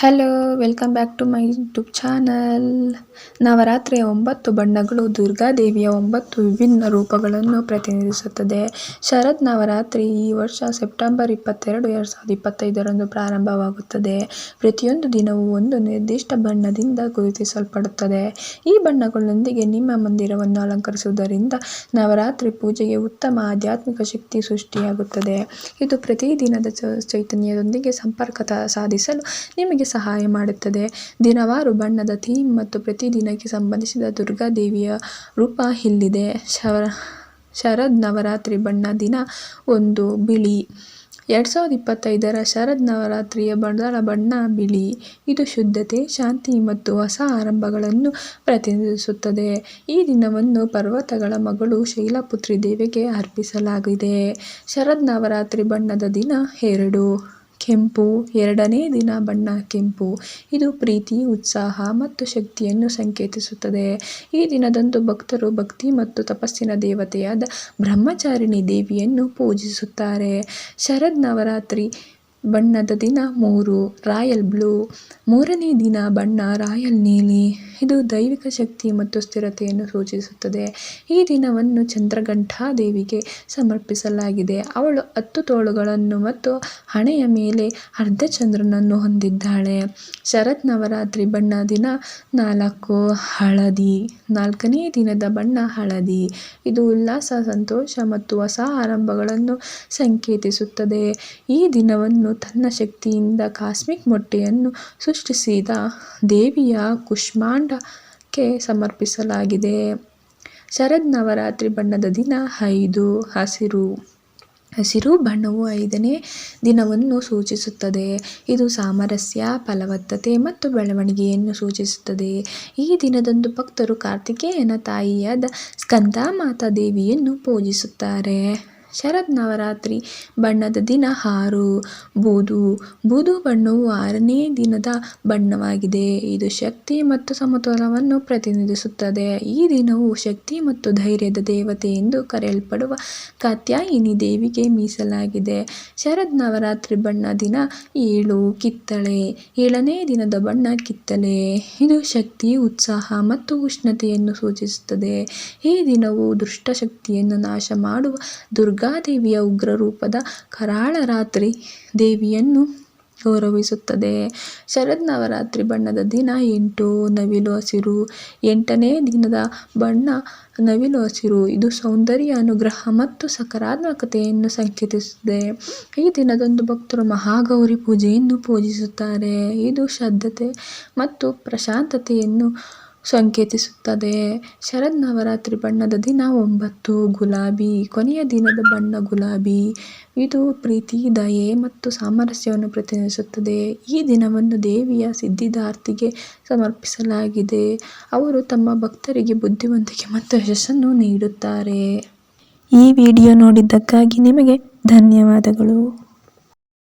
Hello welcome back to my YouTube channel ನವರಾತ್ರಿಯ ಒಂಬತ್ತು ಬಣ್ಣಗಳು ದುರ್ಗಾದೇವಿಯ ಒಂಬತ್ತು ವಿಭಿನ್ನ ರೂಪಗಳನ್ನು ಪ್ರತಿನಿಧಿಸುತ್ತದೆ. ಶರತ್ ನವರಾತ್ರಿ ಈ ವರ್ಷ ಸೆಪ್ಟೆಂಬರ್ ಇಪ್ಪತ್ತೆರಡು, ಎರಡು ಸಾವಿರದ ಇಪ್ಪತ್ತೈದರಂದು ಪ್ರಾರಂಭವಾಗುತ್ತದೆ. ಪ್ರತಿಯೊಂದು ದಿನವೂ ಒಂದು ನಿರ್ದಿಷ್ಟ ಬಣ್ಣದಿಂದ ಗುರುತಿಸಲ್ಪಡುತ್ತದೆ. ಈ ಬಣ್ಣಗಳೊಂದಿಗೆ ನಿಮ್ಮ ಮಂದಿರವನ್ನು ಅಲಂಕರಿಸುವುದರಿಂದ ನವರಾತ್ರಿ ಪೂಜೆಗೆ ಉತ್ತಮ ಆಧ್ಯಾತ್ಮಿಕ ಶಕ್ತಿ ಸೃಷ್ಟಿಯಾಗುತ್ತದೆ. ಇದು ಪ್ರತಿದಿನದ ಚೈತನ್ಯದೊಂದಿಗೆ ಸಂಪರ್ಕ ಸಾಧಿಸಲು ನಿಮಗೆ ಸಹಾಯ ಮಾಡುತ್ತದೆ. ದಿನವಾರು ಬಣ್ಣದ ಥೀಮ್ ಮತ್ತು ಪ್ರತಿದಿನಕ್ಕೆ ಸಂಬಂಧಿಸಿದ ದುರ್ಗಾದೇವಿಯ ರೂಪ ಇಲ್ಲಿದೆ. ಶರ, ಶರದ್ ನವರಾತ್ರಿ ಬಣ್ಣ ದಿನ ಒಂದು ಬಿಳಿ. ಎರಡು ಸಾವಿರದ ಇಪ್ಪತ್ತೈದರ ಶರದ್ ನವರಾತ್ರಿಯ ಬಣ್ಣದ ಬಣ್ಣ ಬಿಳಿ. ಇದು ಶುದ್ಧತೆ, ಶಾಂತಿ ಮತ್ತು ಹೊಸ ಆರಂಭಗಳನ್ನು ಪ್ರತಿನಿಧಿಸುತ್ತದೆ. ಈ ದಿನವನ್ನು ಪರ್ವತಗಳ ಮಗಳು ಶೈಲಪುತ್ರಿ ದೇವಿಗೆ ಅರ್ಪಿಸಲಾಗಿದೆ. ಶರದ್ ನವರಾತ್ರಿ ಬಣ್ಣದ ದಿನ ಎರಡು. ಕೆಂಪು. ಎರಡನೇ ದಿನ ಬಣ್ಣ ಕೆಂಪು. ಇದು ಪ್ರೀತಿ ಉತ್ಸಾಹ ಮತ್ತು ಶಕ್ತಿಯನ್ನು ಸಂಕೇತಿಸುತ್ತದೆ. ಈ ದಿನದಂದು ಭಕ್ತರು ಭಕ್ತಿ ಮತ್ತು ತಪಸ್ಸಿನ ದೇವತೆಯಾದ ಬ್ರಹ್ಮಚಾರಿಣಿ ದೇವಿಯನ್ನು ಪೂಜಿಸುತ್ತಾರೆ. ಶರದ್ ನವರಾತ್ರಿ ಬಣ್ಣದ ದಿನ ಮೂರು. Royal blue. ಮೂರನೇ ದಿನ ಬಣ್ಣ ರಾಯಲ್ ನೀಲಿ. ಇದು ದೈವಿಕ ಶಕ್ತಿ ಮತ್ತು ಸ್ಥಿರತೆಯನ್ನು ಸೂಚಿಸುತ್ತದೆ. ಈ ದಿನವನ್ನು ಚಂದ್ರಘಂಟಾ ದೇವಿಗೆ ಸಮರ್ಪಿಸಲಾಗಿದೆ. ಅವಳು ಹತ್ತು ತೋಳುಗಳನ್ನು ಮತ್ತು ಹಣೆಯ ಮೇಲೆ ಅರ್ಧ ಚಂದ್ರನನ್ನು ಹೊಂದಿದ್ದಾಳೆ. ಶರತ್ ನವರಾತ್ರಿ ಬಣ್ಣ ದಿನ ನಾಲ್ಕು ಹಳದಿ. ನಾಲ್ಕನೇ ದಿನದ ಬಣ್ಣ ಹಳದಿ. ಇದು ಉಲ್ಲಾಸ, ಸಂತೋಷ ಮತ್ತು ಹೊಸ ಆರಂಭಗಳನ್ನು ಸಂಕೇತಿಸುತ್ತದೆ. ಈ ದಿನವನ್ನು ತನ್ನ ಶಕ್ತಿಯಿಂದ ಕಾಸ್ಮಿಕ್ ಮೊಟ್ಟೆಯನ್ನು ಸೃಷ್ಟಿಸಿದ ದೇವಿಯ ಕುಷ್ಮಾಂಡಕ್ಕೆ ಸಮರ್ಪಿಸಲಾಗಿದೆ. ಶರದ್ ನವರಾತ್ರಿ ಬಣ್ಣದ ದಿನ ಐದು. ಹಸಿರು. ಹಸಿರು ಬಣ್ಣವು ಐದನೇ ದಿನವನ್ನು ಸೂಚಿಸುತ್ತದೆ. ಇದು ಸಾಮರಸ್ಯ, ಫಲವತ್ತತೆ ಮತ್ತು ಬೆಳವಣಿಗೆಯನ್ನು ಸೂಚಿಸುತ್ತದೆ. ಈ ದಿನದಂದು ಭಕ್ತರು ಕಾರ್ತಿಕೇಯನ ತಾಯಿಯಾದ ಸ್ಕಂದಮಾತಾ ದೇವಿಯನ್ನು ಪೂಜಿಸುತ್ತಾರೆ. ಶರದ್ ನವರಾತ್ರಿ ಬಣ್ಣದ ದಿನ ಆರು ಬೂದು ಬೂದು ಬಣ್ಣವು ಆರನೇ ದಿನದ ಬಣ್ಣವಾಗಿದೆ. ಇದು ಶಕ್ತಿ ಮತ್ತು ಸಮತೋಲವನ್ನು ಪ್ರತಿನಿಧಿಸುತ್ತದೆ. ಈ ದಿನವು ಶಕ್ತಿ ಮತ್ತು ಧೈರ್ಯದ ದೇವತೆ ಎಂದು ಕರೆಯಲ್ಪಡುವ ಕಾತ್ಯಾಯಿನಿ ದೇವಿಗೆ ಮೀಸಲಾಗಿದೆ. ಶರದ್ ನವರಾತ್ರಿ ಬಣ್ಣ ದಿನ ಏಳು, ಕಿತ್ತಳೆ. ಏಳನೇ ದಿನದ ಬಣ್ಣ ಕಿತ್ತಳೆ. ಇದು ಶಕ್ತಿ ಉತ್ಸಾಹ ಮತ್ತು ಉಷ್ಣತೆಯನ್ನು ಸೂಚಿಸುತ್ತದೆ. ಈ ದಿನವು ದುಷ್ಟಶಕ್ತಿಯನ್ನು ನಾಶ ಮಾಡುವ ದುರ್ಗಾದೇವಿಯ ಉಗ್ರ ರೂಪದ ಕರಾಳ ರಾತ್ರಿ ದೇವಿಯನ್ನು ಗೌರವಿಸುತ್ತದೆ. ಶರದ್ ನವರಾತ್ರಿ ಬಣ್ಣದ ದಿನ ಎಂಟು, ನವಿಲು ಹಸಿರು. ಎಂಟನೇ ದಿನದ ಬಣ್ಣ ನವಿಲು ಹಸಿರು. ಇದು ಸೌಂದರ್ಯ, ಅನುಗ್ರಹ ಮತ್ತು ಸಕಾರಾತ್ಮಕತೆಯನ್ನು ಸಂಕೇತಿಸುತ್ತದೆ. ಈ ದಿನದಂದು ಭಕ್ತರು ಮಹಾಗೌರಿ ಪೂಜೆಯನ್ನು ಪೂಜಿಸುತ್ತಾರೆ. ಇದು ಶ್ರದ್ಧತೆ ಮತ್ತು ಪ್ರಶಾಂತತೆಯನ್ನು ಸಂಕೇತಿಸುತ್ತದೆ. ಶರದ್ ನವರಾತ್ರಿ ಬಣ್ಣದ ದಿನ ಒಂಬತ್ತು. ಗುಲಾಬಿ, ಕೊನೆಯ ದಿನದ ಬಣ್ಣ ಗುಲಾಬಿ. ಇದು ಪ್ರೀತಿ, ದಯೆ ಮತ್ತು ಸಾಮರಸ್ಯವನ್ನು ಪ್ರತಿನಿಧಿಸುತ್ತದೆ. ಈ ದಿನವನ್ನು ದೇವಿಯ ಸಿದ್ಧಿದಾರ್ತಿಗೆ ಸಮರ್ಪಿಸಲಾಗಿದೆ. ಅವರು ತಮ್ಮ ಭಕ್ತರಿಗೆ ಬುದ್ಧಿವಂತಿಕೆ ಮತ್ತು ಯಶಸ್ಸನ್ನು ನೀಡುತ್ತಾರೆ. ಈ ವಿಡಿಯೋ ನೋಡಿದ್ದಕ್ಕಾಗಿ ನಿಮಗೆ ಧನ್ಯವಾದಗಳು.